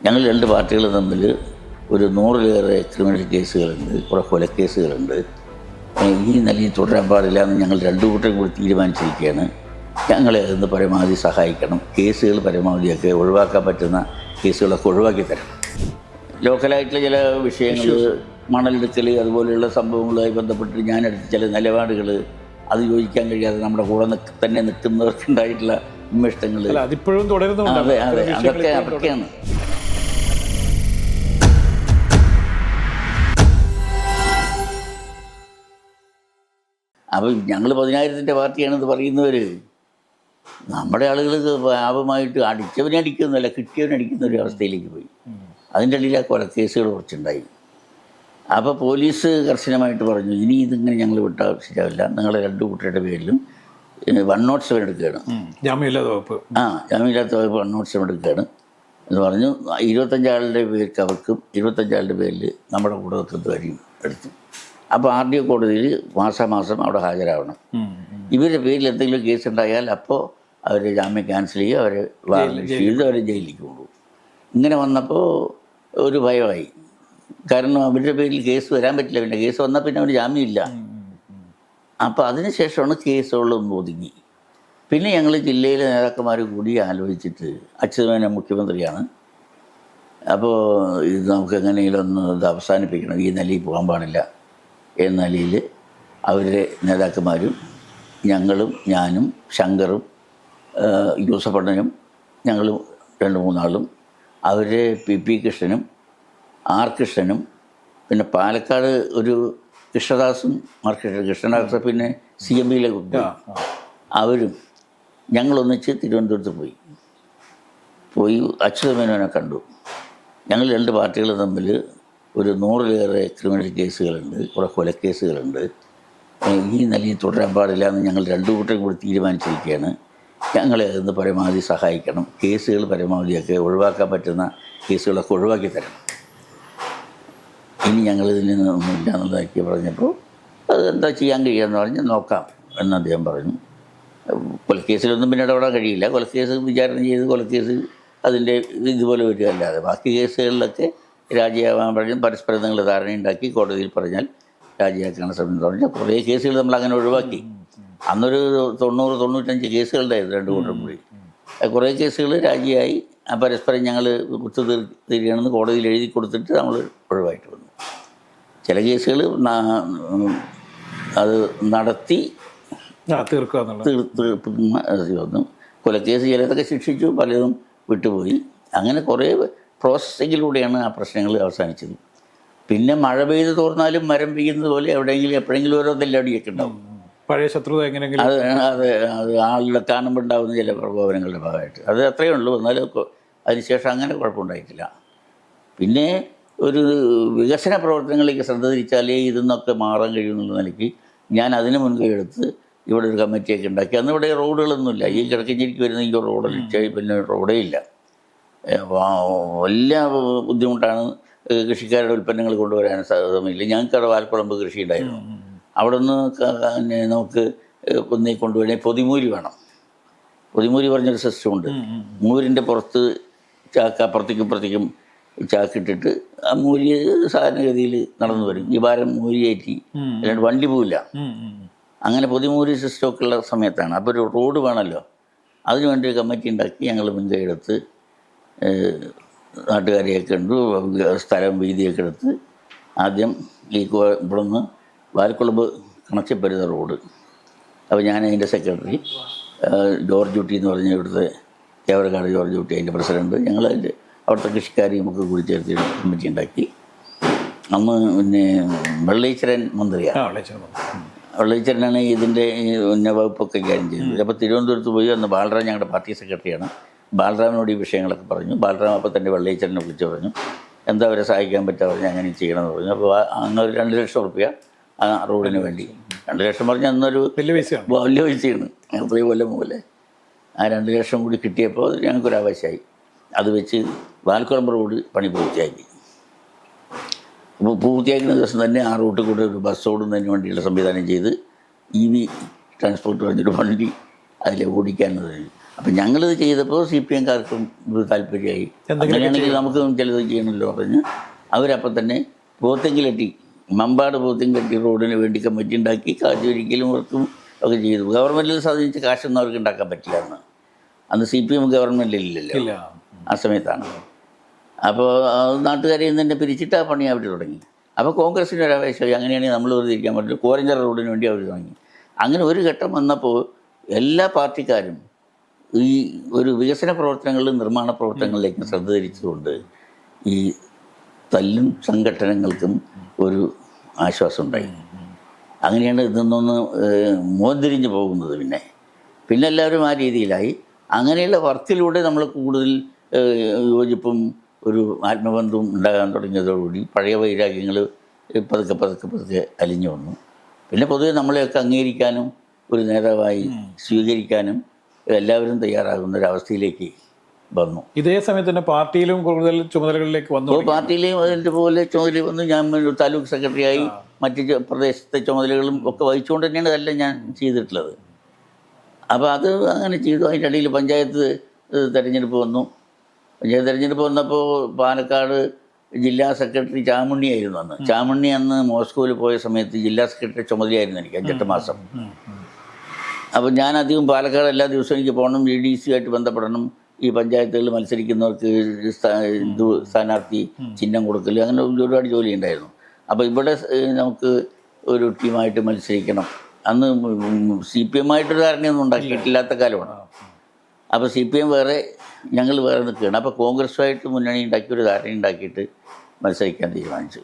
ഞങ്ങൾ രണ്ട് പാർട്ടികൾ തമ്മിൽ ഒരു നൂറിലേറെ ക്രിമിനൽ കേസുകളുണ്ട് കുറേ കൊലക്കേസുകളുണ്ട് ഈ നിലയിൽ തുടരാൻ പാടില്ല എന്ന് ഞങ്ങൾ രണ്ടു കൂട്ടരും കൂടി തീരുമാനിച്ചിരിക്കുകയാണ്. ഞങ്ങളെ അതിന് പരമാവധി സഹായിക്കണം. കേസുകൾ പരമാവധിയൊക്കെ ഒഴിവാക്കാൻ പറ്റുന്ന കേസുകളൊക്കെ ഒഴിവാക്കി തരണം. ലോക്കലായിട്ടുള്ള ചില വിഷയങ്ങൾ മണലെടുക്കൽ അതുപോലെയുള്ള സംഭവങ്ങളുമായി ബന്ധപ്പെട്ട് ഞാനെടുത്ത ചില നിലപാടുകൾ അത് യോജിക്കാൻ കഴിയാതെ നമ്മുടെ കൂടെ തന്നെ നിൽക്കുന്നവർക്കുണ്ടായിട്ടുള്ള തുടരുന്നു അതെ അതെ. അതൊക്കെ അതൊക്കെയാണ്. അപ്പം ഞങ്ങൾ പതിനായിരത്തിന്റെ പാർട്ടിയാണെന്ന് പറയുന്നവർ നമ്മുടെ ആളുകൾ പാപമായിട്ട് അടിച്ചവനെ അടിക്കുന്നല്ല കിട്ടിയവനെ അടിക്കുന്ന ഒരു അവസ്ഥയിലേക്ക് പോയി. അതിന്റെ ഇടയിൽ ആ കൊല കേസുകൾ കുറച്ചുണ്ടായി. അപ്പോൾ പോലീസ് കർശനമായിട്ട് പറഞ്ഞു ഇനി ഇതിങ്ങനെ ഞങ്ങൾ വിട്ടാൽ ശരിയാവില്ല. നിങ്ങളെ രണ്ട് കുട്ടിയുടെ പേരിലും വൺ നോട്ട് സെവൻ എടുക്കുകയാണ്. ജാമ്യമില്ലാത്ത വകുപ്പ്. ആ ജാമ്യമില്ലാത്ത വകുപ്പ് വൺ നോട്ട് സെവൻ എടുക്കുകയാണ് എന്ന് പറഞ്ഞു. ഇരുപത്തഞ്ചാളുടെ പേർക്ക് അവർക്കും ഇരുപത്തഞ്ചാളുടെ പേരിൽ നമ്മുടെ കൂടെ നിൽക്കുന്നവരെയും എടുത്തു. അപ്പോൾ ആർ ഡി ഒ കോടതിയിൽ മാസാമാസം അവിടെ ഹാജരാവണം. ഇവരുടെ പേരിൽ എന്തെങ്കിലും കേസ് ഉണ്ടായാൽ അപ്പോൾ അവർ ജാമ്യം ക്യാൻസൽ ചെയ്യുക അവരെ വാറണ്ട് ചെയ്ത് അവരെ ജയിലിലേക്ക് കൊണ്ടുപോകും. ഇങ്ങനെ വന്നപ്പോൾ ഒരു ഭയമായി. കാരണം അവരുടെ പേരിൽ കേസ് വരാൻ പറ്റില്ല. പിന്നെ കേസ് വന്നാൽ പിന്നെ അവന് ജാമ്യമില്ല അപ്പോൾ അതിനുശേഷമാണ് കേസുകളൊന്നും ഒതുങ്ങി. പിന്നെ ഞങ്ങൾ ജില്ലയിലെ നേതാക്കന്മാർ കൂടി ആലോചിച്ചിട്ട് അച്യുതമേന മുഖ്യമന്ത്രിയാണ്. അപ്പോൾ ഇത് നമുക്ക് എങ്ങനെയെങ്കിലും ഒന്ന് ഇത് അവസാനിപ്പിക്കണം. ഈ നിലയിൽ പോകാൻ പാടില്ല. എന്ന നിലയിൽ അവരുടെ നേതാക്കന്മാരും ഞങ്ങളും ഞാനും ശങ്കറും ജോസഫ് യൂസഫണ്ണനും ഞങ്ങളും രണ്ട് മൂന്നാളും അവരെ പി പി കൃഷ്ണനും ആർ കൃഷ്ണനും പിന്നെ പാലക്കാട് ഒരു കൃഷ്ണദാസും ആർ കൃഷ്ണൻ കൃഷ്ണദാസ് പിന്നെ സി എം ബിയിലെ. അവരും ഞങ്ങളൊന്നിച്ച് തിരുവനന്തപുരത്ത് പോയി. പോയി അച്യുതമേനോനെ കണ്ടു. ഞങ്ങൾ രണ്ട് പാർട്ടികൾ തമ്മിൽ ഒരു നൂറിലേറെ ക്രിമിനൽ കേസുകളുണ്ട് കുറേ കൊലക്കേസുകളുണ്ട് ഈ നിലയിൽ തുടരാൻ പാടില്ല എന്ന് ഞങ്ങൾ രണ്ടു കൂട്ടരും കൂടി തീരുമാനിച്ചിരിക്കുകയാണ്. ഞങ്ങളെ അതിന് പരമാവധി സഹായിക്കണം. കേസുകൾ പരമാവധിയൊക്കെ ഒഴിവാക്കാൻ പറ്റുന്ന കേസുകളൊക്കെ ഒഴിവാക്കി തരണം. ഇനി ഞങ്ങൾ ഇതിൽ നിന്നൊന്നുമില്ല എന്നതാക്കി പറഞ്ഞപ്പോൾ അത് എന്താ ചെയ്യാൻ കഴിയുമെന്ന് പറഞ്ഞ് നോക്കാം എന്ന് അദ്ദേഹം പറഞ്ഞു. കൊലക്കേസിലൊന്നും പിന്നെ ഇടപെടാൻ കഴിയില്ല. കൊലക്കേസ് വിചാരണ ചെയ്ത് കൊലക്കേസ് അതിന്റെ ഇതുപോലെ വരികയല്ലാതെ. ബാക്കി കേസുകളിലൊക്കെ രാജിയാവാൻ പറഞ്ഞു പരസ്പരം നിങ്ങൾ ധാരണയുണ്ടാക്കി കോടതിയിൽ പറഞ്ഞാൽ രാജിയാക്കാൻ ശ്രമം പറഞ്ഞാൽ കുറേ കേസുകൾ നമ്മൾ അങ്ങനെ ഒഴിവാക്കി. അന്നൊരു തൊണ്ണൂറ് തൊണ്ണൂറ്റഞ്ച് കേസുകളുണ്ടായിരുന്നു രണ്ട് കൂട്ടം കൂടി. കുറേ കേസുകൾ രാജിയായി. പരസ്പരം ഞങ്ങൾ കുത്തു തീരുകയാണെന്ന് കോടതിയിൽ എഴുതി കൊടുത്തിട്ട് നമ്മൾ ഒഴിവായിട്ട് വന്നു. ചില കേസുകൾ അത് നടത്തി തീർത്ത് വന്നു കൊലക്കേസ് ചിലതൊക്കെ ശിക്ഷിച്ചു പലതും വിട്ടുപോയി. അങ്ങനെ കുറേ പ്രോസസ്സിങ്ങിലൂടെയാണ് ആ പ്രശ്നങ്ങൾ അവസാനിച്ചത്. പിന്നെ മഴ പെയ്ത് തോർന്നാലും മരം പെയ്യുന്നത് പോലെ എവിടെയെങ്കിലും എപ്പോഴെങ്കിലും ഓരോ തെല്ലടിയൊക്കെ ഉണ്ടാവും. പഴയ ശത്രുത എങ്ങനെയെങ്കിലും അത് അത് അത് ആളുടെ കാണുമ്പോൾ ഉണ്ടാകുന്ന ചില പ്രകോപനങ്ങളുടെ ഭാഗമായിട്ട്. അത് അത്രയേ ഉള്ളൂ. എന്നാലും അതിനുശേഷം അങ്ങനെ കുഴപ്പമുണ്ടായിട്ടില്ല. പിന്നെ ഒരു വികസന പ്രവർത്തനങ്ങളിലേക്ക് ശ്രദ്ധ തിരിച്ചാലേ ഇതെന്നൊക്കെ മാറാൻ കഴിയുമെന്നുള്ള നിലയ്ക്ക് ഞാൻ അതിന് മുൻകൈ എടുത്ത് ഇവിടെ ഒരു കമ്മിറ്റിയൊക്കെ ഉണ്ടാക്കി. അന്ന് ഇവിടെ റോഡുകളൊന്നുമില്ല. ഈ കിഴക്കഞ്ചേരിക്ക് വരുന്ന ഈ റോഡിൽ പിന്നെ റോഡേ ഇല്ല. വലിയ ബുദ്ധിമുട്ടാണ് കൃഷിക്കാരുടെ ഉൽപ്പന്നങ്ങൾ കൊണ്ടുവരാൻ സാധ്യതയില്ല ഞങ്ങൾക്ക് വാൽക്കുളമ്പ് കൃഷി ഉണ്ടായിരുന്നു അവിടെ നിന്ന് നമുക്ക് ഒന്നേ കൊണ്ടുവരണേ പൊതിമൂരി വേണം. പൊതിമൂരി പറഞ്ഞൊരു സിസ്റ്റം ഉണ്ട്. മൂരിന്റെ പുറത്ത് ചാക്ക അപ്പുറത്തേക്കും ഇപ്പുറത്തേക്കും ചാക്കിട്ടിട്ട് ആ മൂരി സാധാരണഗതിയിൽ നടന്നു വരും. ഈ ഭാരം മൂരിയേറ്റി. അല്ലാണ്ട് വണ്ടി പോവില്ല. അങ്ങനെ പൊതിമൂരി സിസ്റ്റമൊക്കെ ഉള്ള സമയത്താണ്. അപ്പോൾ ഒരു റോഡ് വേണമല്ലോ. അതിനുവേണ്ടി ഒരു കമ്മിറ്റി ഉണ്ടാക്കി ഞങ്ങൾ മുൻകൈ എടുത്ത് നാട്ടുകാരെയൊക്കെ ഉണ്ട് സ്ഥലം വീതിയൊക്കെ എടുത്ത് ആദ്യം ഈ ഇവിടുന്ന് വാൽക്കുളമ്പ് കണക്ഷപ്പരുന്ന റോഡ്. അപ്പോൾ ഞാൻ അതിന്റെ സെക്രട്ടറി ജോർജ് കുട്ടി എന്ന് പറഞ്ഞ ഇവിടുത്തെ കേവരക്കാട് ജോർജ് കുട്ടി അതിന്റെ പ്രസിഡന്റ് ഞങ്ങൾ അതിന്റെ അവിടുത്തെ കൃഷിക്കാരെയും ഒക്കെ കൂടി ചേർത്ത് കമ്മിറ്റി ഉണ്ടാക്കി. അന്ന് പിന്നെ വെള്ളീശ്വരൻ മന്ത്രിയാണ്. വെള്ളീശ്വരനാണ് ഇതിന്റെ ഉന്നവകുപ്പൊക്കെ വകുപ്പൊക്കെ കാര്യം ചെയ്യുന്നത് അപ്പോൾ തിരുവനന്തപുരത്ത് പോയി അന്ന് ബാലറാം ഞങ്ങളുടെ പാർട്ടി സെക്രട്ടറിയാണ്. ബാലറാമിനോട് ഈ വിഷയങ്ങളൊക്കെ പറഞ്ഞു. ബാലറാം അപ്പോൾ തന്നെ വെള്ളിയച്ചനെ വിളിച്ച് പറഞ്ഞു. എന്താ അവരെ സഹായിക്കാൻ പറ്റുക പറഞ്ഞു അങ്ങനെ ചെയ്യണമെന്ന് പറഞ്ഞു. അപ്പോൾ അങ്ങ് ഒരു രണ്ട് ലക്ഷം റുപ്യ ആ റോഡിന് വേണ്ടി. രണ്ട് ലക്ഷം പറഞ്ഞാൽ അന്നൊരു വലിയ പൈസയാണ്. വലിയ പൈസയാണ്. അത്രയും കൊല്ലം പോലെ ആ രണ്ട് ലക്ഷം കൂടി കിട്ടിയപ്പോൾ ഞങ്ങൾക്കൊരു ആവശ്യമായി അത് വെച്ച് വാൽക്കുളമ്പ് റോഡ് പണി പൂർത്തിയാക്കി. അപ്പോൾ പൂർത്തിയാക്കുന്ന ദിവസം തന്നെ ആ റൂട്ടിൽ കൂടെ ഒരു ബസ് ഓടുന്നതിന് വേണ്ടിയുള്ള സംവിധാനം ചെയ്ത് ഇ വി ട്രാൻസ്പോർട്ട് പറഞ്ഞൊരു വണ്ടി ഓടിക്കാൻ ഓടിക്കാനത് അപ്പം ഞങ്ങളിത് ചെയ്തപ്പോൾ സി പി എംകാർക്കും ഇത് താല്പര്യമായി. അങ്ങനെയാണെങ്കിൽ നമുക്കും ചിലത് ചെയ്യണമല്ലോ പറഞ്ഞ് അവരപ്പം തന്നെ പോത്തെങ്കിലെട്ടി മമ്പാട് പോത്തെങ്കിലെട്ടി റോഡിന് വേണ്ടി കമ്മിറ്റി ഉണ്ടാക്കി കാറ്റൊരിക്കലും അവർക്കും ഒക്കെ ചെയ്തു. ഗവൺമെന്റിൽ സ്വാധീനിച്ച് കാശൊന്നും അവർക്ക് ഉണ്ടാക്കാൻ പറ്റില്ല എന്ന് അന്ന് സി പി എം ഗവൺമെന്റിലില്ലല്ലോ ആ സമയത്താണ്. അപ്പോൾ നാട്ടുകാരെ തന്നെ പിരിച്ചിട്ട് ആ പണി അവർ തുടങ്ങി. അപ്പോൾ കോൺഗ്രസിന്റെ ഒരു ആവേശമായി. അങ്ങനെയാണെങ്കിൽ നമ്മൾ വെറുതെ ഇരിക്കാൻ പറ്റില്ല. കോരഞ്ചർ റോഡിന് വേണ്ടി അവർ തുടങ്ങി. അങ്ങനെ ഒരു ഘട്ടം വന്നപ്പോൾ എല്ലാ പാർട്ടിക്കാരും ഈ ഒരു വികസന പ്രവർത്തനങ്ങളിലും നിർമ്മാണ പ്രവർത്തനങ്ങളിലേക്കും ശ്രദ്ധ തിരിച്ചുകൊണ്ട് ഈ തല്ലും സംഘടനകൾക്കും ഒരു ആശ്വാസം ഉണ്ടായി അങ്ങനെയാണ് ഇതിൽ നിന്നൊന്ന് മോന്തിരിഞ്ഞ് പോകുന്നത് പിന്നെ. പിന്നെ എല്ലാവരും ആ രീതിയിലായി. അങ്ങനെയുള്ള വർക്കിലൂടെ നമ്മൾ കൂടുതൽ യോജിപ്പും ഒരു ആത്മബന്ധവും ഉണ്ടാകാൻ തുടങ്ങിയതോടുകൂടി പഴയ വൈരാഗ്യങ്ങൾ പതുക്കെ പതുക്കെ പതുക്കെ അലിഞ്ഞു വന്നു. പിന്നെ പൊതുവെ നമ്മളെയൊക്കെ അംഗീകരിക്കാനും ഒരു നേതാവായി സ്വീകരിക്കാനും എല്ലാവരും തയ്യാറാകുന്ന ഒരവസ്ഥയിലേക്ക് വന്നു. ഇതേ സമയത്ത് തന്നെ പാർട്ടിയിലും കൂടുതൽ ചുമതലകളിലേക്ക് വന്നു പാർട്ടിയിലെയും അതിന്റെ പോലെ ചുമതല വന്നു. ഞാൻ താലൂക്ക് സെക്രട്ടറിയായി മറ്റ് പ്രദേശത്തെ ചുമതലകളും ഒക്കെ വഹിച്ചുകൊണ്ട് തന്നെയാണ് ഇതെല്ലാം ഞാൻ ചെയ്തിട്ടുള്ളത്. അപ്പോൾ അത് അങ്ങനെ ചെയ്തു. അതിന്റെ ഇടയിൽ പഞ്ചായത്ത് തിരഞ്ഞെടുപ്പ് വന്നു. പഞ്ചായത്ത് തിരഞ്ഞെടുപ്പ് വന്നപ്പോൾ പാലക്കാട് ജില്ലാ സെക്രട്ടറി ചാമുണ്ണിയായിരുന്നു അന്ന്. ചാമുണ്ണി അന്ന് മോസ്കോയിൽ പോയ സമയത്ത് ജില്ലാ സെക്രട്ടറി ചുമതലയായിരുന്നു എനിക്ക് അഞ്ചെട്ട് മാസം. അപ്പോൾ ഞാൻ അധികം പാലക്കാട് എല്ലാ ദിവസവും എനിക്ക് പോകണം ഇ ഡി സി ആയിട്ട് ബന്ധപ്പെടണം ഈ പഞ്ചായത്തുകളിൽ മത്സരിക്കുന്നവർക്ക് ഇത് സ്ഥാനാർത്ഥി ചിഹ്നം കൊടുക്കൽ അങ്ങനെ ഒരുപാട് ജോലി ഉണ്ടായിരുന്നു. അപ്പോൾ ഇവിടെ നമുക്ക് ഒരു ടീമായിട്ട് മത്സരിക്കണം. അന്ന് സി പി എം ആയിട്ടൊരു ധാരണയൊന്നും ഉണ്ടാക്കിയിട്ടില്ലാത്ത കാലമാണ്. അപ്പോൾ സി പി എം വേറെ ഞങ്ങൾ വേറെ നിൽക്കുകയാണ്. അപ്പോൾ കോൺഗ്രസുമായിട്ട് മുന്നണി ഉണ്ടാക്കി ഒരു ധാരണ ഉണ്ടാക്കിയിട്ട് മത്സരിക്കാൻ തീരുമാനിച്ചു.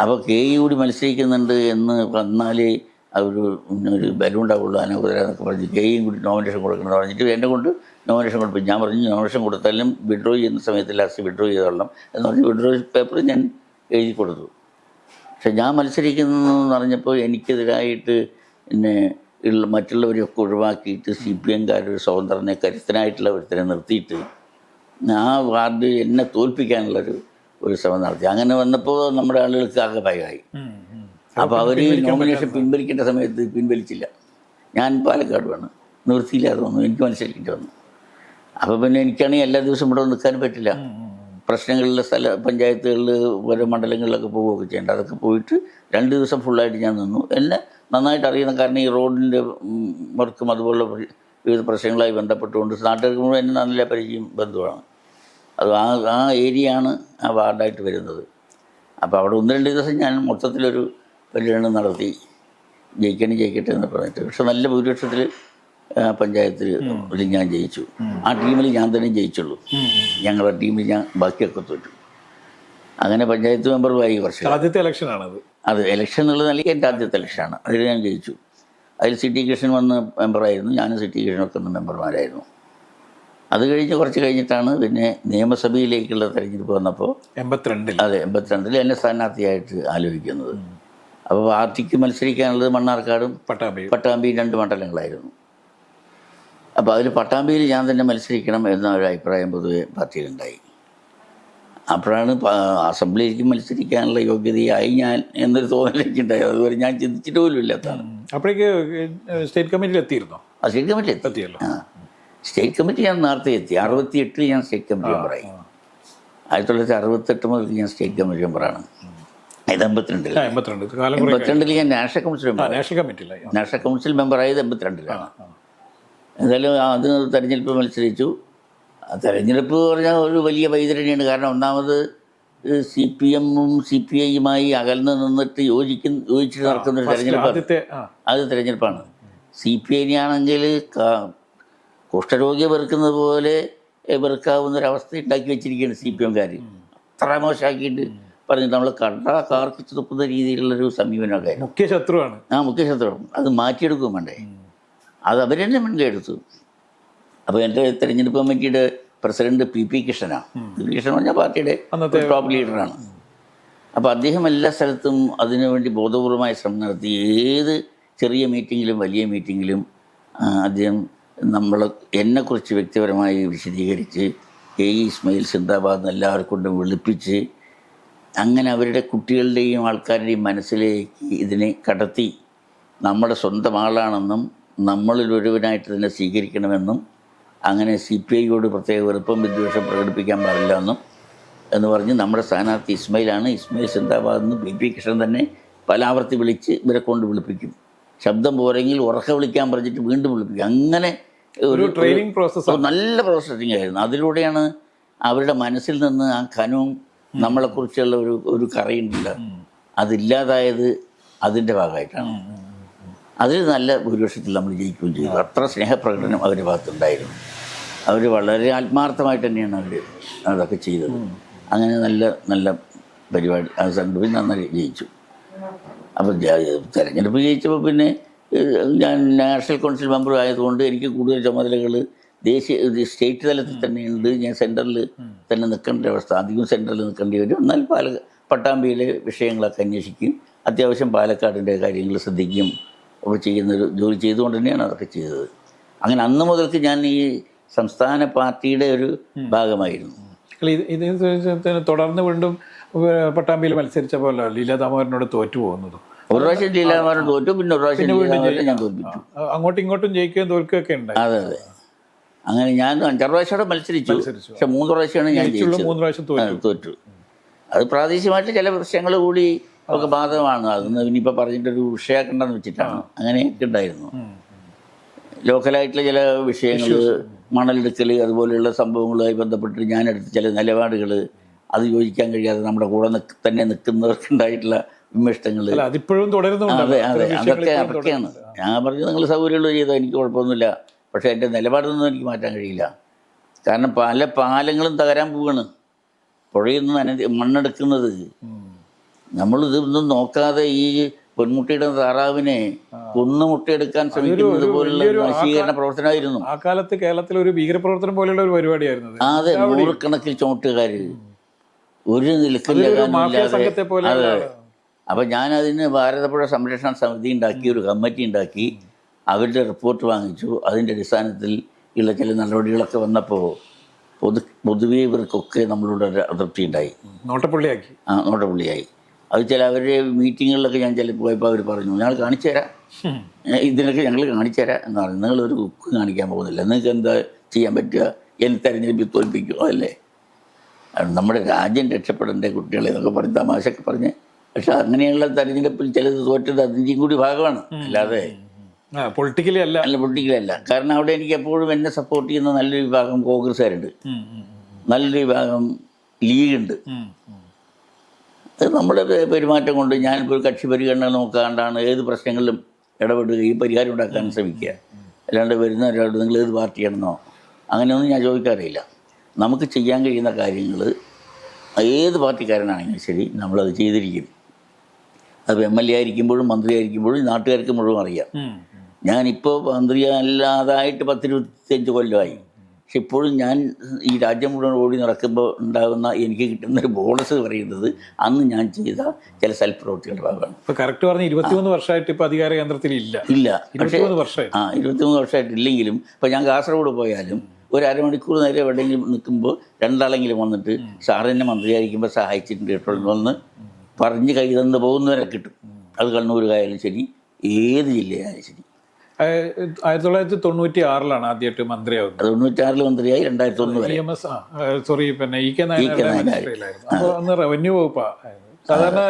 അപ്പോൾ കെ ഇ കൂടി മത്സരിക്കുന്നുണ്ട് എന്ന് വന്നാലേ അവർ ഒരു ബലം ഉണ്ടാവുള്ളൂ അനകുതര എന്നൊക്കെ പറഞ്ഞ് കെ കൂടി നോമിനേഷൻ കൊടുക്കണം എന്ന് പറഞ്ഞിട്ട് എന്നെ കൊണ്ട് നോമിനേഷൻ കൊടുക്കും ഞാൻ പറഞ്ഞു നോമിനേഷൻ കൊടുത്താലും വിഡ്രോ ചെയ്യുന്ന സമയത്ത് ലാസ്റ്റ് വിഡ്രോ ചെയ്തോളണം എന്ന് പറഞ്ഞ് വിഡ്രോ പേപ്പർ ഞാൻ എഴുതി കൊടുത്തു. പക്ഷെ ഞാൻ മത്സരിക്കുന്നു എന്ന് പറഞ്ഞപ്പോൾ എനിക്കെതിരായിട്ട് പിന്നെ ഉള്ള മറ്റുള്ളവരെയൊക്കെ ഒഴിവാക്കിയിട്ട് സി പി എംകാരൊരു സ്വതന്ത്രനെ കരുത്തനായിട്ടുള്ള ഒരുത്തനെ നിർത്തിയിട്ട് ആ വാർഡ് എന്നെ തോൽപ്പിക്കാനുള്ളൊരു ഒരു ശ്രമം നടത്തി. അങ്ങനെ വന്നപ്പോൾ നമ്മുടെ ആളുകൾക്ക് ആകെ ഭയമായി. അപ്പോൾ അവർ നോമിനേഷൻ പിൻവലിക്കേണ്ട സമയത്ത് പിൻവലിച്ചില്ല. ഞാൻ പാലക്കാട് വേണം നിവൃത്തിയില്ലാതെ വന്നു. എനിക്ക് മത്സരിക്കേണ്ടി വന്നു. അപ്പോൾ പിന്നെ എനിക്കാണെങ്കിൽ എല്ലാ ദിവസവും ഇവിടെ നിൽക്കാൻ പറ്റില്ല. പ്രശ്നങ്ങളിലെ സ്ഥല പഞ്ചായത്തുകളിൽ ഓരോ മണ്ഡലങ്ങളിലൊക്കെ പോവുകയൊക്കെ ചെയ്യേണ്ട. അതൊക്കെ പോയിട്ട് രണ്ട് ദിവസം ഫുള്ളായിട്ട് ഞാൻ നിന്നു. എന്നെ നന്നായിട്ട് അറിയുന്ന കാരണം ഈ റോഡിന്റെ വർക്കും അതുപോലുള്ള വിവിധ പ്രശ്നങ്ങളായി ബന്ധപ്പെട്ടുകൊണ്ട് നാട്ടുകാർക്ക് മുഴുവൻ എന്നെ നല്ല പരിചയം ബന്ധുവാണ്. അത് ആ ആ ഏരിയയാണ് ആ വാർഡായിട്ട് വരുന്നത്. അപ്പോൾ അവിടെ ഒന്ന് രണ്ട് ദിവസം ഞാൻ മൊത്തത്തിലൊരു പര്യടനം നടത്തി. ജയിക്കണേ ജയിക്കട്ടെ എന്ന് പറഞ്ഞിട്ട്. പക്ഷെ നല്ല ഭൂരിപക്ഷത്തിൽ പഞ്ചായത്തിൽ ഞാൻ ജയിച്ചു. ആ ടീമിൽ ഞാൻ തന്നെ ജയിച്ചുള്ളൂ. ഞങ്ങളുടെ ടീമിൽ ഞാൻ ബാക്കിയൊക്കെ തോറ്റു. അങ്ങനെ പഞ്ചായത്ത് മെമ്പറുമായി കുറച്ച് ആദ്യത്തെ ഇലക്ഷൻ ആണത്. അത് ഇലക്ഷൻ എന്നുള്ളത് നല്ല എന്റെ ആദ്യത്തെ ഇലക്ഷനാണ് അതിൽ ഞാൻ ജയിച്ചു. അതിൽ സിറ്റി കൃഷ്ണൻ വന്ന് മെമ്പറായിരുന്നു ഞാനും സിറ്റി കൃഷ്ണനൊക്കെ ഒന്ന് മെമ്പർമാരായിരുന്നു അത് കഴിഞ്ഞ് കുറച്ച് കഴിഞ്ഞിട്ടാണ് പിന്നെ നിയമസഭയിലേക്കുള്ള തെരഞ്ഞെടുപ്പ് വന്നപ്പോൾ എൺപത്തിരണ്ടിൽ. അതെ എൺപത്തിരണ്ടിൽ എന്നെ സ്ഥാനാർത്ഥിയായിട്ട് ആലോചിക്കുന്നത്. അപ്പോൾ പാർട്ടിക്ക് മത്സരിക്കാനുള്ളത് മണ്ണാർക്കാടും പട്ടാമ്പി പട്ടാമ്പിയും രണ്ട് മണ്ഡലങ്ങളായിരുന്നു. അപ്പോൾ അതിൽ പട്ടാമ്പിയിൽ ഞാൻ തന്നെ മത്സരിക്കണം എന്ന ഒരു അഭിപ്രായം പൊതുവെ പാർട്ടിയിലുണ്ടായി. അപ്പോഴാണ് അസംബ്ലിക്ക് അസംബ്ലിയിലേക്ക് മത്സരിക്കാനുള്ള യോഗ്യതയായി ഞാൻ എന്നൊരു തോന്നലേക്ക് ഉണ്ടായി. അതുവരെ ഞാൻ ചിന്തിച്ചിട്ട് പോലും ഇല്ലാത്തതാണ്. അപ്പോഴേക്ക് സ്റ്റേറ്റ് കമ്മിറ്റിയിൽ എത്തിയിരുന്നോ? ആ സ്റ്റേറ്റ് കമ്മിറ്റി എത്തി. എത്തിയല്ലോ. ആ. സ്റ്റേറ്റ് കമ്മിറ്റി ഞാൻ നേരത്തെ എത്തി. അറുപത്തി എട്ടിൽ ഞാൻ സ്റ്റേറ്റ് കമ്മിറ്റി മെമ്പറായി. ആയിരത്തി തൊള്ളായിരത്തി അറുപത്തെട്ട് മുതൽ ഞാൻ സ്റ്റേറ്റ് കമ്മിറ്റി മെമ്പറാണ്. ഇത് എൺപത്തിരണ്ടിൽ എൺപത്തിരണ്ടിൽ ഞാൻ നാഷണൽ കൗൺസിൽ മെമ്പർ നാഷണൽ ആ. നാഷണൽ കൗൺസിൽ മെമ്പറായത് എൺപത്തിരണ്ടിലാണ്. എന്തായാലും അത് തെരഞ്ഞെടുപ്പ് മത്സരിച്ചു. തെരഞ്ഞെടുപ്പ് പറഞ്ഞാൽ ഒരു വലിയ വൈതരണിയാണ് കാരണം ഒന്നാമത് സി പി എമ്മും സി പി ഐയുമായി അകന്ന് നിന്നിട്ട് യോജിക്കുന്ന യോജിച്ച് നടക്കുന്ന ഒരു തെരഞ്ഞെടുപ്പ് അത് തെരഞ്ഞെടുപ്പാണ്. സി പി ഐനാണെങ്കിൽ കുഷ്ഠരോഗിയെ വെറുക്കുന്നത് പോലെ വെറുക്കാവുന്നൊരവസ്ഥ വെറുക്കാവുന്ന ഒരു അവസ്ഥ ഉണ്ടാക്കി വെച്ചിരിക്കുകയാണ് സി പി എംകാർ അത്ര മോശമാക്കിയിട്ട് പറഞ്ഞിട്ട് നമ്മൾ കണ്ട കാർക്കിച്ച് തുപ്പുന്ന രീതിയിലുള്ളൊരു സമീപനമൊക്കെ മുഖ്യ ശത്രുവാണ് ആ മുഖ്യ ശത്രു അത് മാറ്റിയെടുക്കും വേണ്ടേ? അത് അവർ തന്നെ മുൻകൈയെടുത്തു. അപ്പോൾ എന്റെ തെരഞ്ഞെടുപ്പ് കമ്മിറ്റിയുടെ പ്രസിഡന്റ് പി പി കൃഷ്ണനാണ് പി പി കൃഷ്ണൻ പറഞ്ഞ പാർട്ടിയുടെ ടോപ്പ് ലീഡറാണ് അപ്പോൾ അദ്ദേഹം എല്ലാ സ്ഥലത്തും അതിനുവേണ്ടി ബോധപൂർവമായ ശ്രമം നടത്തി. ഏത് ചെറിയ മീറ്റിങ്ങിലും വലിയ മീറ്റിങ്ങിലും അദ്ദേഹം നമ്മൾ എന്നെക്കുറിച്ച് വ്യക്തിപരമായി വിശദീകരിച്ച് എ ഇസ്മയിൽ സിന്ദാബാദ് എന്ന് എല്ലാവർക്കും കൊണ്ട് വിളിപ്പിച്ച് അങ്ങനെ അവരുടെ കുട്ടികളുടെയും ആൾക്കാരുടെയും മനസ്സിലേക്ക് ഇതിനെ കടത്തി. നമ്മുടെ സ്വന്തം ആളാണെന്നും നമ്മളിൽ ഒരുവനായിട്ട് തന്നെ സ്വീകരിക്കണമെന്നും അങ്ങനെ സി പി ഐയോട് പ്രത്യേക വെറുപ്പം വിദ്വേഷം പ്രകടിപ്പിക്കാൻ പാടില്ല എന്നും എന്ന് പറഞ്ഞ് നമ്മുടെ സ്ഥാനാർത്ഥി ഇസ്മയിലാണ്. ഇസ്മയിൽ സിന്ദാബാദ് നിന്ന് ബി പി കൃഷ്ണൻ തന്നെ പല ആവർത്തി വിളിച്ച് ഇവരെ കൊണ്ട് വിളിപ്പിക്കും. ശബ്ദം പോരെങ്കിൽ ഉറക്കെ വിളിക്കാൻ പറഞ്ഞിട്ട് വീണ്ടും വിളിപ്പിക്കും. അങ്ങനെ ഒരു ട്രെയിനിങ് പ്രോസസ്സ് നല്ല പ്രോസസ്സിങ് ആയിരുന്നു. അതിലൂടെയാണ് അവരുടെ മനസ്സിൽ നിന്ന് ആ കനവും നമ്മളെക്കുറിച്ചുള്ള ഒരു ഒരു കറയുണ്ടല്ലോ. അതില്ലാതായത് അതിന്റെ ഭാഗമായിട്ടാണ്. അതിൽ നല്ല ഭൂരിപക്ഷത്തിൽ നമ്മൾ ജയിക്കുകയും ചെയ്തു. അത്ര സ്നേഹപ്രകടനം അവരുടെ ഭാഗത്തുണ്ടായിരുന്നു. അവർ വളരെ ആത്മാർത്ഥമായിട്ട് തന്നെയാണ് അവർ അതൊക്കെ ചെയ്തത്. അങ്ങനെ നല്ല നല്ല പരിപാടി. അത് സംഘടിപ്പിച്ച് നന്നായി ജയിച്ചു. അപ്പോൾ തെരഞ്ഞെടുപ്പ് ജയിച്ചപ്പോൾ പിന്നെ ഞാൻ നാഷണൽ കൗൺസിൽ മെമ്പർ ആയതുകൊണ്ട് എനിക്ക് കൂടുതൽ ചുമതലകൾ ദേശീയ ഒരു സ്റ്റേറ്റ് തലത്തിൽ തന്നെയുണ്ട്. ഞാൻ സെന്ററിൽ തന്നെ നിൽക്കേണ്ട അവസ്ഥ അധികം സെന്ററിൽ നിൽക്കേണ്ടി വരും. എന്നാൽ പാല പട്ടാമ്പിയിലെ വിഷയങ്ങളൊക്കെ അന്വേഷിക്കും. അത്യാവശ്യം പാലക്കാടിന്റെ കാര്യങ്ങൾ ശ്രദ്ധിക്കും. ഒക്കെ ചെയ്യുന്നൊരു ജോലി ചെയ്തുകൊണ്ട് തന്നെയാണ് അതൊക്കെ ചെയ്തത്. അങ്ങനെ അന്ന് മുതൽക്ക് ഞാൻ ഈ സംസ്ഥാന പാർട്ടിയുടെ ഒരു ഭാഗമായിരുന്നു. തുടർന്ന് വീണ്ടും പട്ടാമ്പിയിൽ മത്സരിച്ച പോലെ ലീല ദാമോദരനോട് തോറ്റു പോകുന്നത്. ഒരു പ്രാവശ്യം ലീലാമാരൻ തോറ്റു പിന്നെ ഒരു പ്രാവശ്യം ഞാൻ തോൽപ്പിച്ചു. അങ്ങോട്ടും ഇങ്ങോട്ടും ജയിക്കുകയും തോൽക്കുകയൊക്കെ ഉണ്ട് അതെ അതെ. അങ്ങനെ ഞാൻ അഞ്ചാറ് പ്രാവശ്യം മത്സരിച്ചു. പക്ഷെ മൂന്ന് പ്രാവശ്യമാണ് ഞാൻ മൂന്ന് പ്രാവശ്യം തോറ്റു. അത് പ്രാദേശികമായിട്ട് ചില പ്രശ്നങ്ങൾ കൂടി ഒക്കെ ബാധകമാണ്. അതൊന്ന് ഇനിയിപ്പോൾ പറഞ്ഞിട്ടൊരു വിഷയമാക്കണ്ടെന്ന് വെച്ചിട്ടാണ്. അങ്ങനെയൊക്കെ ഉണ്ടായിരുന്നു. ലോക്കലായിട്ടുള്ള ചില വിഷയങ്ങൾ മണലെടുക്കൽ അതുപോലെയുള്ള സംഭവങ്ങളുമായി ബന്ധപ്പെട്ട് ഞാനെടുത്ത ചില നിലപാടുകൾ അത് യോജിക്കാൻ കഴിയാതെ നമ്മുടെ കൂടെ തന്നെ നിൽക്കുന്നവർക്കുണ്ടായിട്ടുള്ള വിമിഷ്ടങ്ങൾ അല്ല അതിപ്പോഴും തുടരുന്നു അതെ അതെ. അതൊക്കെ അതൊക്കെയാണ്. ഞാൻ പറഞ്ഞു നിങ്ങൾ സൗകര്യമുള്ള ചെയ്താൽ എനിക്ക് കുഴപ്പമൊന്നുമില്ല. പക്ഷേ എന്റെ നിലപാടൊന്നും എനിക്ക് മാറ്റാൻ കഴിയില്ല. കാരണം പല പാലങ്ങളും തകരാൻ പോവാണ്. പുഴയിൽ നിന്ന് അനധി മണ്ണെടുക്കുന്നത്. നമ്മൾ ഇതൊന്നും നോക്കാതെ ഈ പൊന്മുട്ടിയുടെ താറാവിനെ കൊന്നു മുട്ടയെടുക്കാൻ ശ്രമിക്കുന്നത് പോലുള്ള നശീകരണ പ്രവർത്തനമായിരുന്നു. ആ കാലത്ത് കേരളത്തിൽ ഒരു ഭീകരപ്രവർത്തനം പോലെയുള്ള ഒരു പരിപാടിയായിരുന്നു അത്. നൂറുകണക്കിൽ ചുമട്ടുകാർ ഒരു നിലക്കില്ല അപ്പൊ മാഫിയ സംഘത്തെ പോലെ അതെ. അപ്പം ഞാനതിന് ഭാരതപ്പുഴ സംരക്ഷണ സമിതി ഉണ്ടാക്കി ഒരു കമ്മിറ്റി ഉണ്ടാക്കി. അവരുടെ റിപ്പോർട്ട് വാങ്ങിച്ചു. അതിന്റെ അടിസ്ഥാനത്തിൽ ഉള്ള ചില നടപടികളൊക്കെ വന്നപ്പോൾ പൊതു പൊതുവേ ഇവർക്കൊക്കെ നമ്മളോട് ഒരു അതൃപ്തി ഉണ്ടായി. നോട്ടപ്പള്ളിയാക്കി. ആ നോട്ടപ്പുള്ളിയായി. അത് ചില അവരുടെ മീറ്റിങ്ങുകളിലൊക്കെ ഞാൻ ചില പോയപ്പോൾ അവർ പറഞ്ഞു ഞങ്ങൾ കാണിച്ചു തരാം. ഇതിനൊക്കെ ഞങ്ങൾ കാണിച്ചു തരാം എന്ന് പറഞ്ഞു. നിങ്ങളൊരു ബുക്ക് കാണിക്കാൻ പോകുന്നില്ല. നിങ്ങൾക്ക് എന്താ ചെയ്യാൻ പറ്റുക? എന്നെ തെരഞ്ഞെടുപ്പിൽ തോൽപ്പിക്കുക അല്ലേ? നമ്മുടെ രാജ്യം രക്ഷപ്പെടേണ്ട കുട്ടികളെ എന്നൊക്കെ പറഞ്ഞ് തമാശയൊക്കെ പറഞ്ഞ്. പക്ഷെ അങ്ങനെയുള്ള തെരഞ്ഞെടുപ്പിൽ ചിലത് തോറ്റത് അതിന്റെയും കൂടി ഭാഗമാണ്. അല്ലാതെ പൊളിറ്റിക്കലി അല്ല. അല്ല പൊളിറ്റിക്കലി അല്ല. കാരണം അവിടെ എനിക്ക് എപ്പോഴും എന്നെ സപ്പോർട്ട് ചെയ്യുന്ന നല്ലൊരു വിഭാഗം കോൺഗ്രസ്സുകാരുണ്ട്. നല്ലൊരു വിഭാഗം ലീഗ് ഉം, ഉം. അത് നമ്മുടെ പെരുമാറ്റം കൊണ്ട് ഞാനിപ്പോൾ ഒരു കക്ഷി പരിഗണന നോക്കാണ്ടാണ് ഏത് പ്രശ്നങ്ങളിലും ഇടപെടുകയും പരിഹാരം ഉണ്ടാക്കാൻ ശ്രമിക്കുക. അല്ലാണ്ട് വരുന്ന ഒരാളോട് നിങ്ങൾ ഏത് പാർട്ടിയാണെന്നോ അങ്ങനെയൊന്നും ഞാൻ ചോദിക്കാറില്ല. നമുക്ക് ചെയ്യാൻ കഴിയുന്ന കാര്യങ്ങൾ ഏത് പാർട്ടിക്കാരനാണെങ്കിലും ശരി നമ്മളത് ചെയ്തിരിക്കും. അത് എം എൽ എ ആയിരിക്കുമ്പോഴും മന്ത്രി ആയിരിക്കുമ്പോഴും നാട്ടുകാർക്ക് മുഴുവൻ അറിയാം. ഞാനിപ്പോൾ മന്ത്രി അല്ലാതായിട്ട് പത്തിരുപത്തിയഞ്ച് കൊല്ലമായി. പക്ഷെ ഇപ്പോഴും ഞാൻ ഈ രാജ്യം മുഴുവൻ ഓടി നടക്കുമ്പോൾ ഉണ്ടാകുന്ന എനിക്ക് കിട്ടുന്ന ഒരു ബോണസ് പറയുന്നത് അന്ന് ഞാൻ ചെയ്ത ചില സൽപ്രവൃത്തികളുടെ പ്രവൃത്തികളുടെ ഭാഗമാണ്. ഇപ്പോൾ കറക്റ്റ് പറഞ്ഞ ഇരുപത്തിമൂന്ന് വർഷമായിട്ട് ഇപ്പോൾ അധികാര കേന്ദ്രത്തിൽ ഇല്ല. ഇല്ല. ഇരുപത്തിമൂന്ന് വർഷം ആ ഇരുപത്തിമൂന്ന് വർഷമായിട്ടില്ലെങ്കിലും ഇപ്പോൾ ഞാൻ കാസർഗോഡ് പോയാലും ഒരു അരമണിക്കൂർ നേരെ എവിടെയെങ്കിലും നിൽക്കുമ്പോൾ രണ്ടാളെങ്കിലും വന്നിട്ട് സാറിനെ മന്ത്രിയായിരിക്കുമ്പോൾ സഹായിച്ചിട്ടുണ്ട് കേട്ടോ വന്ന് പറഞ്ഞ് കൈ തന്ന് പോകുന്നവരെ കിട്ടും. അത് കണ്ണൂരുകായാലും ശരി ഏത് ജില്ലയായാലും ശരി. ആയിരത്തി തൊള്ളായിരത്തി തൊണ്ണൂറ്റി ആറിലാണ് ആദ്യമായിട്ട് മന്ത്രിയാവുന്നത്. തൊണ്ണൂറ്റി ആറിൽ മന്ത്രിയായി രണ്ടായിരത്തി ഒന്ന് വരെ. സോറി പിന്നെ ഇ കെ നായനായിരുന്നു അപ്പോൾ അന്ന് റവന്യൂ വകുപ്പാണ് സാധാരണ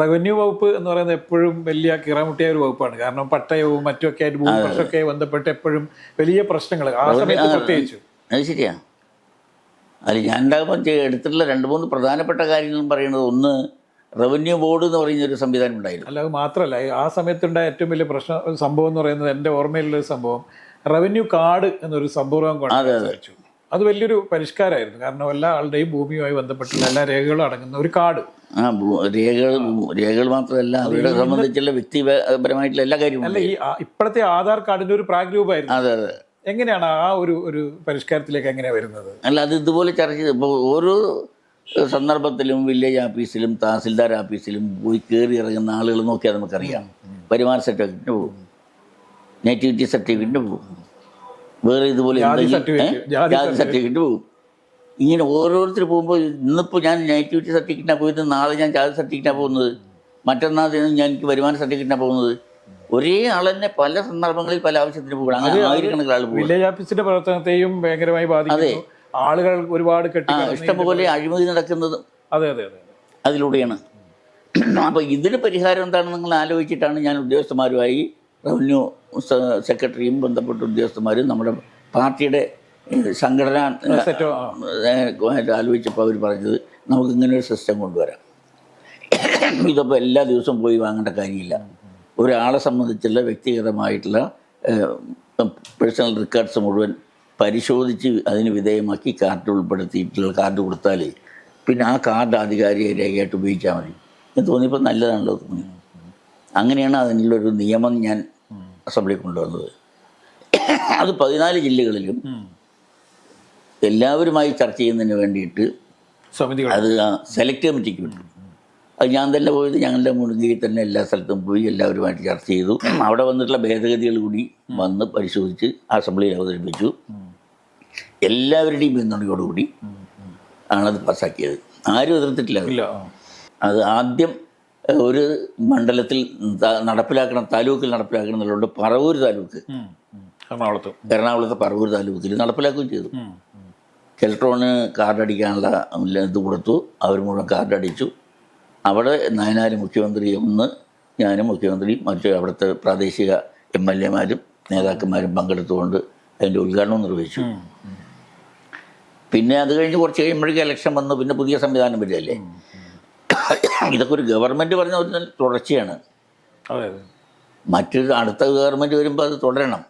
റവന്യൂ വകുപ്പ് എന്ന് പറയുന്നത് എപ്പോഴും വലിയ കിറാമുട്ടിയായ ഒരു വകുപ്പാണ്. കാരണം പട്ടയവും മറ്റുമൊക്കെ ആയിട്ട് ഭൂമിപക്ഷമൊക്കെ ബന്ധപ്പെട്ട് എപ്പോഴും വലിയ പ്രശ്നങ്ങൾ. ആ സമയത്ത് പ്രത്യേകിച്ചു. അത് ശരിയാ. അതിൽ ഞാൻ ഉണ്ടാകുമ്പോൾ എടുത്തിട്ടുള്ള രണ്ട് മൂന്ന് പ്രധാനപ്പെട്ട കാര്യങ്ങൾ പറയുന്നത് ഒന്ന് റവന്യൂ ബോർഡ് എന്ന് പറയുന്ന ഒരു സംവിധാനം ഉണ്ടായിരുന്നു. അല്ല അത് മാത്രമല്ല ആ സമയത്തുണ്ടായ ഏറ്റവും വലിയ പ്രശ്നം സംഭവം എന്ന് പറയുന്നത് എന്റെ ഓർമ്മയിലുള്ള ഒരു സംഭവം. റവന്യൂ കാർഡ് എന്നൊരു സംഭവം കൊണ്ട് വെച്ചു അത്. വലിയൊരു പരിഷ്കാരമായിരുന്നു. കാരണം എല്ലാ ആളുടെയും ഭൂമിയുമായി ബന്ധപ്പെട്ടുള്ള എല്ലാ രേഖകളും അടങ്ങുന്ന ഒരു കാർഡ് ആ രേഖകൾ രേഖകൾ മാത്രമല്ല അവരുടെ സംബന്ധിച്ചുള്ള വ്യക്തിപരമായിട്ടുള്ള എല്ലാ കാര്യവും അല്ല ഈ ഇപ്പോഴത്തെ ആധാർ കാർഡിന്റെ ഒരു പ്രാഗ്രൂപമായിരുന്നു. അതെ അതെ. എങ്ങനെയാണ് ആ ഒരു ഒരു പരിഷ്കാരത്തിലേക്ക് എങ്ങനെയാണ് വരുന്നത്? അല്ല അത് ഇതുപോലെ ചർച്ച ചെയ്ത് ഇപ്പോൾ ഓരോ സന്ദർഭത്തിലും വില്ലേജ് ഓഫീസിലും തഹസിൽദാർ ഓഫീസിലും പോയി കയറി ഇറങ്ങുന്ന ആളുകൾ നോക്കിയാൽ നമുക്കറിയാം. വരുമാന സർട്ടിഫിക്കറ്റിന് പോകും. നേറ്റിവിറ്റി സർട്ടിഫിക്കറ്റിന് പോകും. വേറെ ഇതുപോലെ ജാതി സർട്ടിഫിക്കറ്റ്, പോകും. ഇങ്ങനെ ഓരോരുത്തർ പോകുമ്പോൾ ഇന്നിപ്പോൾ ഞാൻ നേറ്റിവിറ്റി സർട്ടിഫിക്കറ്റിനാണ് പോയത് നാളെ ഞാൻ ജാതി സർട്ടിഫിക്കറ്റിനാണ് പോകുന്നത്. മറ്റന്നാൾ ഞാൻ എനിക്ക് വരുമാന സർട്ടിഫിക്കറ്റിനാണ് പോകുന്നത്. ഒരേ ആൾ തന്നെ പല സന്ദർഭങ്ങളിൽ പല ആവശ്യത്തിന് പോകണം അങ്ങനെ ആയിരക്കണക്കിന് ആൾ പോകും വില്ലേജ് ഓഫീസിന്റെ പ്രവർത്തനത്തെയും ഭയങ്കരമായി ബാധിക്കുന്നു. ആളുകൾ ഒരുപാട് കെട്ടി ഇഷ്ടംപോലെ അഴിമതി നടക്കുന്നത് അതെ അതെ അതെ അതിലൂടെയാണ്. അപ്പോൾ ഇതിന് പരിഹാരം എന്താണെന്ന് നിങ്ങൾ ആലോചിച്ചിട്ടാണ് ഞാൻ ഉദ്യോഗസ്ഥന്മാരുമായി റവന്യൂ സെക്രട്ടറിയും ബന്ധപ്പെട്ട ഉദ്യോഗസ്ഥന്മാരും നമ്മുടെ പാർട്ടിയുടെ സംഘടന ആലോചിച്ചപ്പോൾ അവർ പറഞ്ഞത് നമുക്ക് ഇങ്ങനെ ഒരു സിസ്റ്റം കൊണ്ടുവരാം. ഇതപ്പോൾ എല്ലാ ദിവസവും പോയി വാങ്ങേണ്ട കാര്യമില്ല. ഒരാളെ സംബന്ധിച്ചുള്ള വ്യക്തിഗതമായിട്ടുള്ള പേഴ്സണൽ റെക്കോർഡ്സ് മുഴുവൻ പരിശോധിച്ച് അതിന് വിധേയമാക്കി കാർഡ് ഉൾപ്പെടുത്തിയിട്ടുള്ള കാർഡ് കൊടുത്താൽ പിന്നെ ആ കാർഡ് ആധികാരിക രേഖയായിട്ട് ഉപയോഗിച്ചാൽ മതി. എന്ന് തോന്നിയപ്പോൾ നല്ലതാണല്ലോ തോന്നി. അങ്ങനെയാണ് അതിനുള്ളൊരു നിയമം ഞാൻ അസംബ്ലി കൊണ്ടുവന്നത്. അത് പതിനാല് ജില്ലകളിലും എല്ലാവരുമായി ചർച്ച ചെയ്യുന്നതിന് വേണ്ടിയിട്ട് അത് സെലക്ട് കമ്മിറ്റിക്ക് വിട്ടു. അത് ഞാൻ തന്നെ പോയത് ഞങ്ങളുടെ മുൻകൈയിൽ തന്നെ എല്ലാ സ്ഥലത്തും പോയി എല്ലാവരുമായിട്ട് ചർച്ച ചെയ്തു. അവിടെ വന്നിട്ടുള്ള ഭേദഗതികൾ കൂടി വന്ന് പരിശോധിച്ച് അസംബ്ലിയിൽ അവതരിപ്പിച്ചു. എല്ലാവരുടെയും പിന്തുണയോടുകൂടി ആണത് പാസ്സാക്കിയത് ആരും എതിർത്തിട്ടില്ല അത്. ആദ്യം ഒരു മണ്ഡലത്തിൽ നടപ്പിലാക്കണം താലൂക്കിൽ നടപ്പിലാക്കണം എന്നുള്ളത് പറവൂർ താലൂക്ക്. എറണാകുളത്ത്. എറണാകുളത്തെ പറവൂർ താലൂക്കിൽ നടപ്പിലാക്കുകയും ചെയ്തു. കെൽട്രോണ് കാർഡ് അടിക്കാനുള്ള ഇത് കൊടുത്തു. അവർ മുഴുവൻ കാർഡ് അടിച്ചു അവിടെ നയനാര് മുഖ്യമന്ത്രി ഒന്ന് ഞാനും മുഖ്യമന്ത്രിയും മറ്റു അവിടുത്തെ പ്രാദേശിക എം എൽ എമാരും നേതാക്കന്മാരും പങ്കെടുത്തുകൊണ്ട് അതിന്റെ ഉദ്ഘാടനം നിർവഹിച്ചു. പിന്നെ അത് കഴിഞ്ഞ് കുറച്ച് കഴിയുമ്പോഴേക്കും ഇലക്ഷൻ വന്നു. പിന്നെ പുതിയ സംവിധാനം വരികയല്ലേ? ഇതൊക്കെ ഒരു ഗവൺമെന്റ് പറഞ്ഞ ഒരു തുടർച്ചയാണ്. മറ്റൊരു അടുത്ത ഗവൺമെന്റ് വരുമ്പോൾ അത് തുടരണം.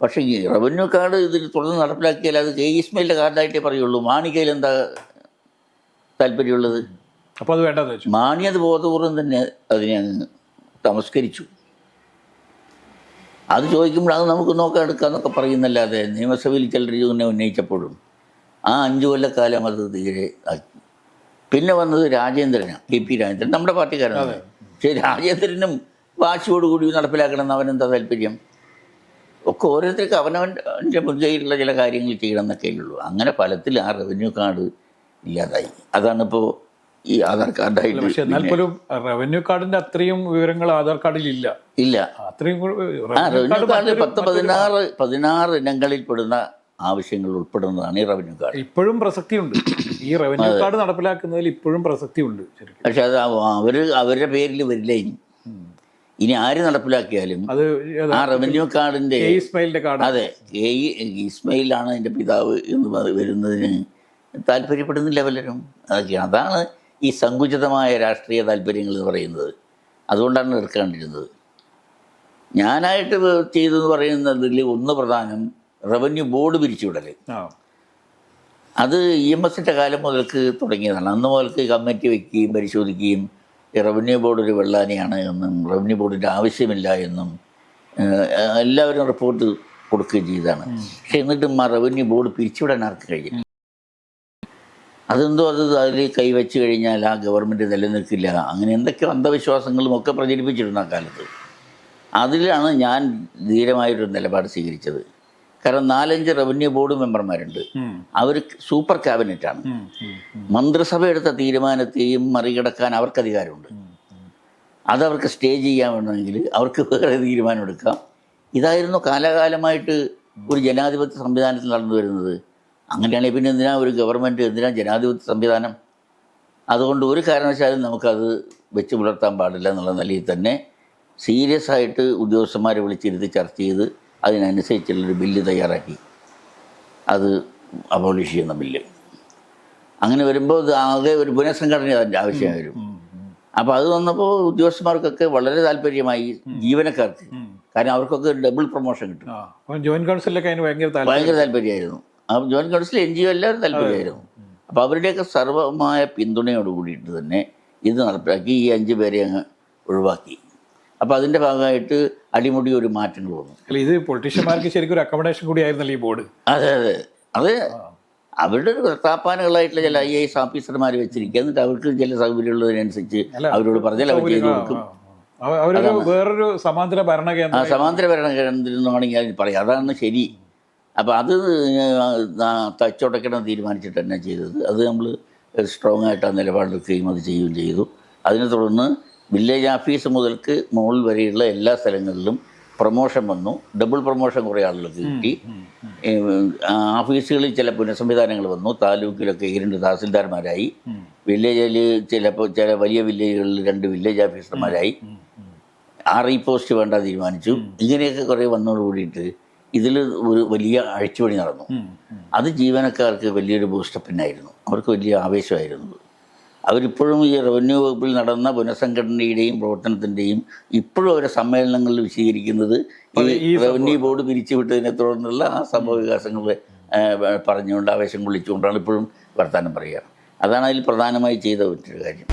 പക്ഷേ ഈ റവന്യൂ കാർഡ് ഇതിൽ തുടർന്ന് നടപ്പിലാക്കിയാൽ അത് കെ ഇസ്മയിലിന്റെ കാർഡായിട്ടേ പറയുള്ളൂ. മാണിക്കയിൽ എന്താ താല്പര്യമുള്ളത്? അപ്പോൾ അത് വേണ്ടെന്ന് വെച്ചു. മാണി അത് ബോധപൂർവം തന്നെ അതിനെ അങ്ങ് തമസ്കരിച്ചു. അത് ചോദിക്കുമ്പോൾ അത് നമുക്ക് നോക്കാം എടുക്കാമെന്നൊക്കെ പറയുന്നല്ലാതെ നിയമസഭയിൽ ചിലർ ഇതിനെ ഉന്നയിച്ചപ്പോഴും ആ അഞ്ചു കൊല്ലക്കാലം അത് തീരെ പിന്നെ വന്നത് രാജേന്ദ്രനാണ് കെ പി രാജേന്ദ്രൻ നമ്മുടെ പാർട്ടിക്കാരനാണ് പക്ഷേ രാജേന്ദ്രനും വാശിയോട് വാശിയോടുകൂടി നടപ്പിലാക്കണമെന്ന് അവനെന്താ താല്പര്യം? ഒക്കെ ഓരോരുത്തർക്ക് അവനവന്റെ മുൻകൈയിലുള്ള ചില കാര്യങ്ങൾ ചെയ്യണം എന്നൊക്കെ ഉള്ളൂ. അങ്ങനെ ഫലത്തിൽ ആ റവന്യൂ കാർഡ് ഇല്ലാതായി. അതാണിപ്പോൾ ഈ ആധാർ കാർഡായിട്ട് പക്ഷെ എന്നാൽ പോലും റവന്യൂ കാർഡിന്റെ അത്രയും വിവരങ്ങൾ ആധാർ കാർഡിൽ ഇല്ല. ഇല്ല. അത്രയും റവന്യൂ റവന്യൂ കാർഡ് കാർഡ് മറ്റൊരു- പത്ത് പതിനാറ് പതിനാറ് ഇനങ്ങളിൽ പെടുന്ന ആവശ്യങ്ങൾ ഉൾപ്പെടുന്നതാണ് ഈ റവന്യൂ കാർഡ് ഇപ്പോഴും പ്രസക്തിയുണ്ട്. ഈ റവന്യൂ കാർഡ് നടപ്പിലാക്കുന്നതിൽ ഇപ്പോഴും പ്രസക്തിയുണ്ട് പക്ഷെ അത് അവർ അവരുടെ പേരിൽ വരില്ല ഇനി? ഇനി ആര് നടപ്പിലാക്കിയാലും അത് ആ റവന്യൂ കാർഡിന്റെ ഇസ്മായിലിന്റെ കാർഡ് അതെ എ ഇസ്മയിലാണ് എന്റെ പിതാവ് എന്ന് വരുന്നതിന് താല്പര്യപ്പെടുന്നില്ല പലരും. അതൊക്കെയാണ് അതാണ് ഈ സങ്കുചിതമായ രാഷ്ട്രീയ താല്പര്യങ്ങൾ എന്ന് പറയുന്നത്. അതുകൊണ്ടാണ് എടുക്കാണ്ടിരുന്നത്. ഞാനായിട്ട് ചെയ്തെന്ന് പറയുന്നതിൽ ഒന്ന് പ്രധാനം റവന്യൂ ബോർഡ് പിരിച്ചുവിടൽ. അത് ഇ എം എസിന്റെ കാലം മുതൽക്ക് തുടങ്ങിയതാണ്. അന്ന് മുതൽക്ക് കമ്മിറ്റി വയ്ക്കുകയും പരിശോധിക്കുകയും റവന്യൂ ബോർഡ് ഒരു വെള്ളാനിയാണ് എന്നും റവന്യൂ ബോർഡിന്റെ ആവശ്യമില്ല എന്നും എല്ലാവരും റിപ്പോർട്ട് കൊടുക്കുകയും ചെയ്തതാണ്. പക്ഷെ എന്നിട്ടും ആ റവന്യൂ ബോർഡ് പിരിച്ചുവിടാൻ ആർക്ക് കഴിയും അതെന്തോ അത് അതിൽ കൈവച്ച് കഴിഞ്ഞാൽ ആ ഗവൺമെന്റ് നിലനിൽക്കില്ല. അങ്ങനെ എന്തൊക്കെയോ അന്ധവിശ്വാസങ്ങളും ഒക്കെ പ്രചരിപ്പിച്ചിരുന്നു ആ കാലത്ത്. അതിലാണ് ഞാൻ ധീരമായൊരു നിലപാട് സ്വീകരിച്ചത്. കാരണം നാലഞ്ച് റവന്യൂ ബോർഡ് മെമ്പർമാരുണ്ട്. അവർ സൂപ്പർ ക്യാബിനറ്റാണ്. മന്ത്രിസഭ എടുത്ത തീരുമാനത്തെയും മറികടക്കാൻ അവർക്ക് അധികാരമുണ്ട്. അതവർക്ക് സ്റ്റേ ചെയ്യാൻ വേണമെങ്കിൽ അവർക്ക് വേറെ തീരുമാനം എടുക്കാം. ഇതായിരുന്നു കാലാകാലമായിട്ട് ഒരു ജനാധിപത്യ സംവിധാനത്തിൽ നടന്നു വരുന്നത്. അങ്ങനെയാണെങ്കിൽ പിന്നെ എന്തിനാ ഒരു ഗവൺമെന്റ് എന്തിനാ ജനാധിപത്യ സംവിധാനം? അതുകൊണ്ട് ഒരു കാരണവശാലും നമുക്കത് വെച്ച് പുലർത്താൻ പാടില്ല എന്നുള്ള നിലയിൽ തന്നെ സീരിയസ് ആയിട്ട് ഉദ്യോഗസ്ഥന്മാരെ വിളിച്ചിരുത്തി ചർച്ച ചെയ്ത് അതിനനുസരിച്ചുള്ളൊരു ബില്ല് തയ്യാറാക്കി. അത് അബോളിഷ് ചെയ്യുന്ന ബില്ല്. അങ്ങനെ വരുമ്പോൾ ആകെ ഒരു പുനഃസംഘടന അതിന്റെ ആവശ്യം വരും. അപ്പോൾ അത് വന്നപ്പോൾ ഉദ്യോഗസ്ഥന്മാർക്കൊക്കെ വളരെ താല്പര്യമായി ജീവനക്കാർക്ക്. കാരണം അവർക്കൊക്കെ ഒരു ഡബിൾ പ്രൊമോഷൻ കിട്ടും. അപ്പം ജോയിന്റ് കൗൺസിലൊക്കെ അതിന് ഭയങ്കര ഭയങ്കര താല്പര്യമായിരുന്നു. ആ joint council N G O എല്ലാവരും താല്പര്യമായിരുന്നു. അപ്പോൾ അവരുടെയൊക്കെ സർവമായ പിന്തുണയോട് കൂടിയിട്ട് തന്നെ ഇത് നടപ്പിലാക്കി ഈ അഞ്ച് പേരെ അങ്ങ് ഒഴിവാക്കി. അപ്പോൾ അതിന്റെ ഭാഗമായിട്ട് അടിമുടി ഒരു മാറ്റങ്ങൾ വന്നു. അല്ല ഇത് പൊളിറ്റീഷ്യന്മാർക്ക് ശരിക്കും ഒരു അക്കോമഡേഷൻ കൂടി ആയിരുന്നല്ലോ ഈ ബോർഡ് അതെ അതെ. അത് അവരുടെ ഒരു താപ്പാനുകളായിട്ടുള്ള ചില ഐ എസ് ഓഫീസർമാർ വെച്ചിരിക്കുക. എന്നിട്ട് അവർക്ക് ചില സൗകര്യമുള്ളതിനനുസരിച്ച് അവരോട് പറഞ്ഞാൽ അവർ ചെയ്തു കൊടുക്കും. വേറൊരു സമാന്തര ആ ഭരണകേന്ദ്രം സമാന്തര ഭരണഘടനയിൽ വേണമെങ്കിൽ അതിന് പറയാം. അതാണ് ശരി. അപ്പോൾ അത് തച്ചോടക്കണം തീരുമാനിച്ചിട്ട് തന്നെ ചെയ്തത്. അത് നമ്മൾ സ്ട്രോങ് ആയിട്ട് ആ നിലപാടെടുക്കുകയും അത് ചെയ്യുകയും ചെയ്തു. അതിനെ തുടർന്ന് വില്ലേജ് ഓഫീസ് മുതൽക്ക് മുകളിൽ വരെയുള്ള എല്ലാ സ്ഥലങ്ങളിലും പ്രൊമോഷൻ വന്നു. ഡബിൾ പ്രൊമോഷൻ കുറേ ആളുകൾ കിട്ടി. ഓഫീസുകളിൽ ചില പുനഃസംവിധാനങ്ങൾ വന്നു. താലൂക്കിലൊക്കെ ഈ രണ്ട് തഹസിൽദാർമാരായി വില്ലേജിൽ ചിലപ്പോൾ ചില വലിയ വില്ലേജുകളിൽ രണ്ട് വില്ലേജ് ഓഫീസർമാരായി ആർ ഇ പോസ്റ്റ് വേണ്ട തീരുമാനിച്ചു. ഇങ്ങനെയൊക്കെ കുറേ വന്നോട് കൂടിയിട്ട് ഇതിൽ ഒരു വലിയ അഴിച്ചുപണി നടന്നു. അത് ജീവനക്കാർക്ക് വലിയൊരു ബൂസ്റ്റപ്പിനായിരുന്നു അവർക്ക് വലിയ ആവേശമായിരുന്നു. അവരിപ്പോഴും ഈ റവന്യൂ വകുപ്പിൽ നടന്ന പുനഃസംഘടനയുടെയും പ്രവർത്തനത്തിന്റെയും ഇപ്പോഴും അവരെ സമ്മേളനങ്ങളിൽ വിശദീകരിക്കുന്നത് ഈ റവന്യൂ ബോർഡ് പിരിച്ചുവിട്ടതിനെ തുടർന്നുള്ള ആ സംഭവ വികാസങ്ങൾ പറഞ്ഞുകൊണ്ട് ആവേശം കൊള്ളിച്ചുകൊണ്ടാണ് ഇപ്പോഴും വർത്തമാനം പറയുക. അതാണ് അതിൽ പ്രധാനമായി ചെയ്ത ഒരു കാര്യം.